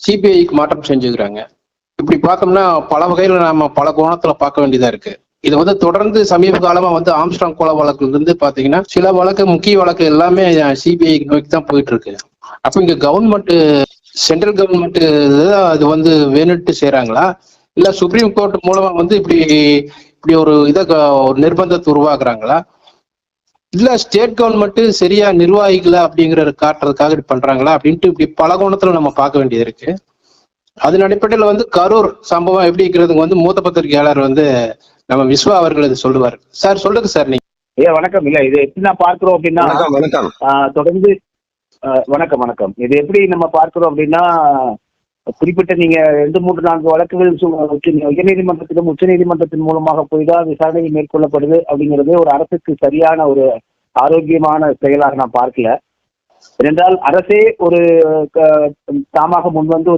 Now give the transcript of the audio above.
சிபிஐக்கு மாற்றம் செஞ்சுக்கிறாங்க. இப்படி பார்த்தோம்னா பல வகையில் நாம பல கோணத்துல பார்க்க வேண்டியதா இருக்கு. இது வந்து தொடர்ந்து சமீப காலமா வந்து ஆம்ஸ்டாங் கொலை வழக்குல இருந்து பாத்தீங்கன்னா சில வழக்கு முக்கிய வழக்கு எல்லாமே சிபிஐ நோக்கி தான் போயிட்டு இருக்கு அப்ப இங்க கவர்மெண்ட் சென்ட்ரல் கவர்மெண்ட் அது வந்து வேணுட்டு செய்கிறாங்களா இல்ல சுப்ரீம் கோர்ட் மூலமா வந்து இப்படி இப்படி ஒரு இதை க- ஒரு நிர்பந்தத்தை உருவாக்குறாங்களா? இல்ல ஸ்டேட் கவர்மெண்ட் சரியா நிர்வாகிக்கல அப்படிங்கறத காட்டுறதுக்காக இப்படி பண்றாங்களா அப்படின்ட்டு இப்படி பல கோணத்துல நம்ம பார்க்க வேண்டியது இருக்கு. அதன் அடிப்படையில வந்து கரூர் சம்பவம் எப்படி இருக்கிறதுக்கு வந்து மூத்த பத்திரிகையாளர் வந்து நம்ம விஸ்வா அவர்கள் இது சொல்லுவார். சார் சொல்லுங்க சார் நீங்க. ஐயா வணக்கம். இல்ல இது எப்படி நான் பார்க்கிறோம் அப்படின்னா வணக்கம் தொடர்ந்து ஆஹ், வணக்கம் வணக்கம். இது எப்படி நம்ம பார்க்கிறோம் அப்படின்னா குறிப்பிட்ட நீங்க ரெண்டு மூன்று நான்கு வழக்குகள் சு- உச்ச- உயர்நீதிமன்றத்திலும் உச்சநீதிமன்றத்தின் மூலமாக போய் தான் விசாரணை மேற்கொள்ளப்படுது அப்படிங்கிறது ஒரு அரசுக்கு சரியான ஒரு ஆரோக்கியமான செயலாக நான் பார்க்கல. என்றால் அரசே ஒரு க- தாமாக முன்வந்து